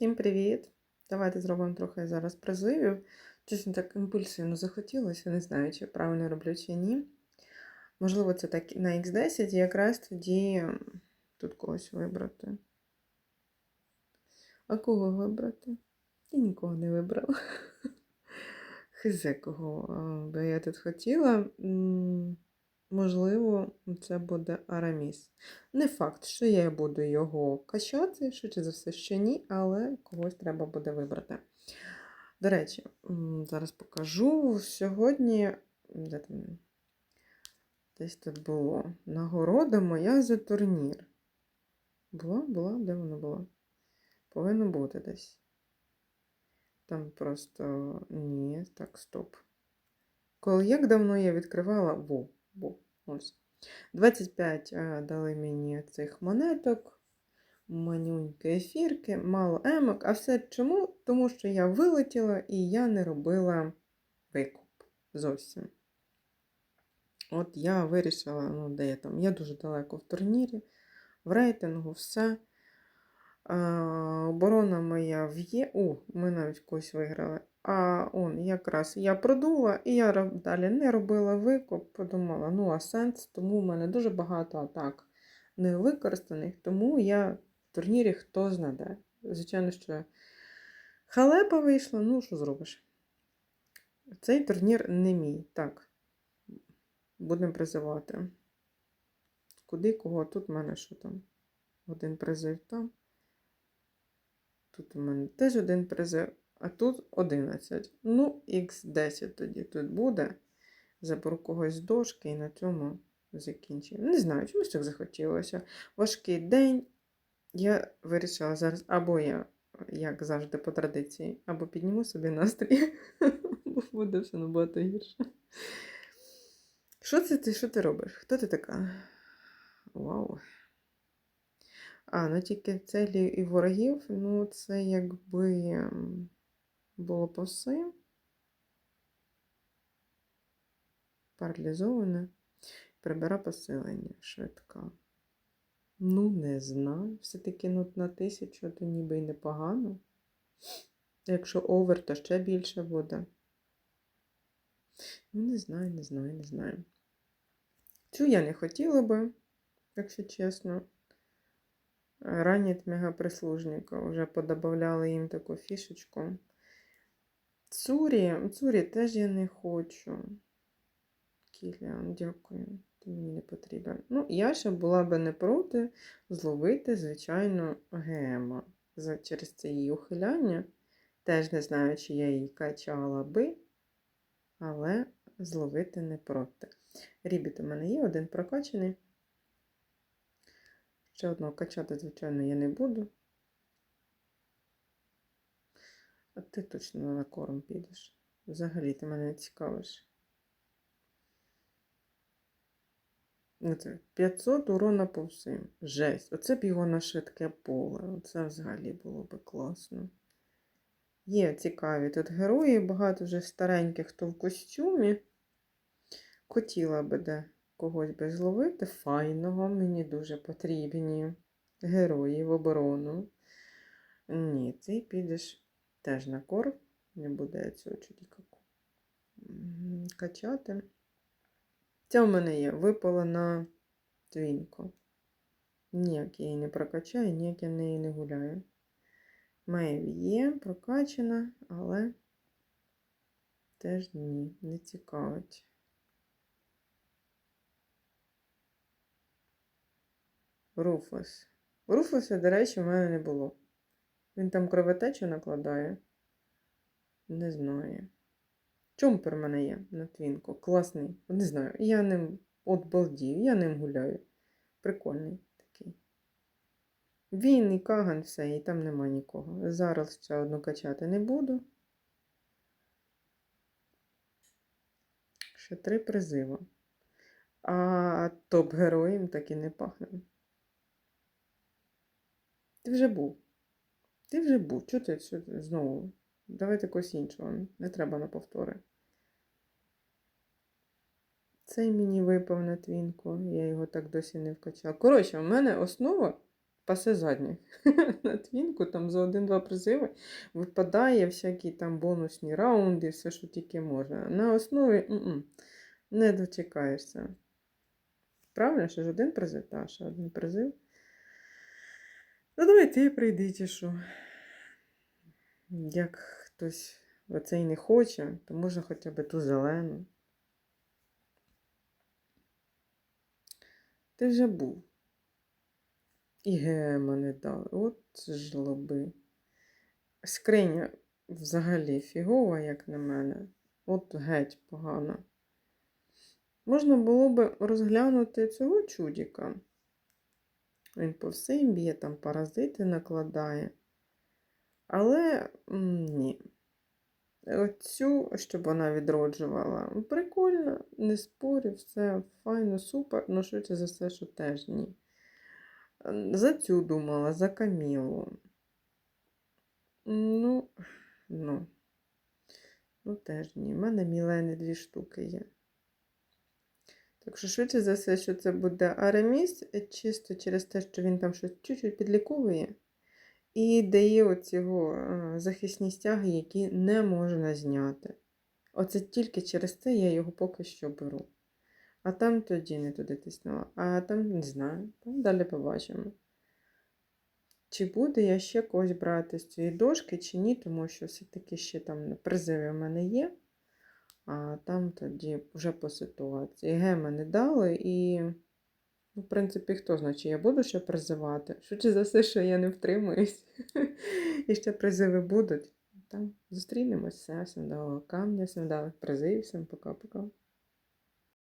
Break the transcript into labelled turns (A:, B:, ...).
A: Всім привіт! Давайте зробимо трохи зараз призивів. Чесно, так імпульсивно захотілося, не знаю, чи правильно роблю чи ні. Можливо, це так на X10 і якраз тоді тут когось вибрати. А кого вибрати? Я нікого не вибрала. Хизе кого би я тут хотіла. Можливо, це буде Араміс. Не факт, що я буду його качати, швидше за все, що ні, але когось треба буде вибрати. До речі, зараз покажу. Сьогодні де там? десь тут було нагорода моя за турнір. Була? Була? Де вона була? Повинно бути десь. Там просто ні, так, стоп. Коли як давно я відкривала. Во, во, ось. 25 дали мені цих монеток, манюнькі ефірки, мало емок. А все чому? Тому що я вилетіла і я не робила викуп зовсім. От я вирішила, ну, де я там? Я дуже далеко в турнірі, в рейтингу, все. А, оборона моя в'є. О, ми навіть когось виграли. А он якраз я продула, і я далі не робила викуп, подумала, ну а сенс, тому в мене дуже багато атак не використаних, тому я в турнірі хто знаде. Звичайно, що халепа вийшла, ну що зробиш? Цей турнір не мій. Так, будемо призивати. Куди, кого? Тут в мене що там? Один призив там. Тут у мене теж один призив, а тут 11. Ну, х10 тоді тут буде. Заберу когось дошки і на цьому закінчимо. Не знаю, чомусь так захотілося. Важкий день. Я вирішила зараз, або я, як завжди, по традиції, або підніму собі настрій, бо буде все набагато гірше. Що це ти? Що ти робиш? Хто ти така? Вау. А, ну тільки целі і ворогів, ну це якби по. Паралізоване. Прибира посилення швидка. Ну, не знаю. Все-таки ну, на тисячу, то ніби й непогано. Якщо овер, то ще більше буде. Ну, не знаю, не знаю, не знаю. Цю я не хотіла би, якщо чесно. Ранять мегаприслужника. Вже подобавляли їм таку фішечку. Цурі, Цурі теж я не хочу. Кіліан, дякую. Ти мені не потрібен. Ну, я ще була би не проти зловити, звичайно, гема. За, через це її ухиляння. Теж не знаю, чи я її качала би, але зловити не проти. Рібіт у мене є, один прокачаний. Ще одного качати, звичайно, я не буду. А ти точно на корм підеш. Взагалі ти мене цікавиш. Оце 500 урона по всім. Жесть. Оце б його на швидке поле. Оце взагалі було би класно. Є цікаві тут герої, багато вже стареньких, хто в костюмі. Хотіла би де когось би зловити. Файного мені дуже потрібні герої в оборону. Ні, ти підеш теж на корм. Не буде цього чудіка качати. Ця в мене є випала на твінку. Ніяк я її не прокачаю, ніяк я неї не гуляю. Мейв є, прокачана, але теж ні, не цікавить. Руфус. Руфуса, до речі, в мене не було. Він там кровотечу накладає. Не знаю. Чомпер мене є на твінку. Класний. Не знаю. Я ним от балдію, я ним гуляю. Прикольний такий. Він і Каган все, і там нема нікого. Зараз ще одну качати не буду. Ще три призива. А топ-героєм так і не пахне. Ти вже був. Ти вже був. Чого ти ти знову? Давайте когось іншого. Не треба на повтори. Цей мені випав на твінку. Я його так досі не вкачала. Коротше, в мене основа пасе задніх на твінку. там за один-два призиви випадає всякі там бонусні раунди, все, що тільки можна. На основі м-м, не дочекаєшся. Правильно, що ж один призив? Так, ще один призив. Ну, давай ти прийди, що. Як хтось оцей не хоче, то можна хоча б ту зелену. Ти вже був. І гема не дали. От жлоби. Скриня взагалі фігова, як на мене. От геть погано. Можна було б розглянути цього чудіка. Він по всім б'є, там паразити накладає. Але ні. Оцю, щоб вона відроджувала. Прикольно, не спорю, все файно, супер, ну швидше за все, що теж ні. За цю думала, за Камілу. Ну, ну. Ну, теж ні. У мене Мілени дві штуки є. Так що, швидше за все, що це буде Араміс, чисто через те, що він там щось чуть-чуть підліковує. І дає оці е, захисні стяги, які не можна зняти. Оце тільки через це я його поки що беру. А там тоді не туди тиснула. А там не знаю. Там далі побачимо. Чи буде я ще когось брати з цієї дошки, чи ні, тому що все-таки ще там призиви в мене є. А там тоді вже по ситуації. Гема не дали і. Ну, в принципі, хто знає, чи я буду ще призивати. Швидше за все, що я не втримуюсь. І ще призиви будуть. Там зустрінемося. Всім дала камня, всім дала призив, всім пока-пока.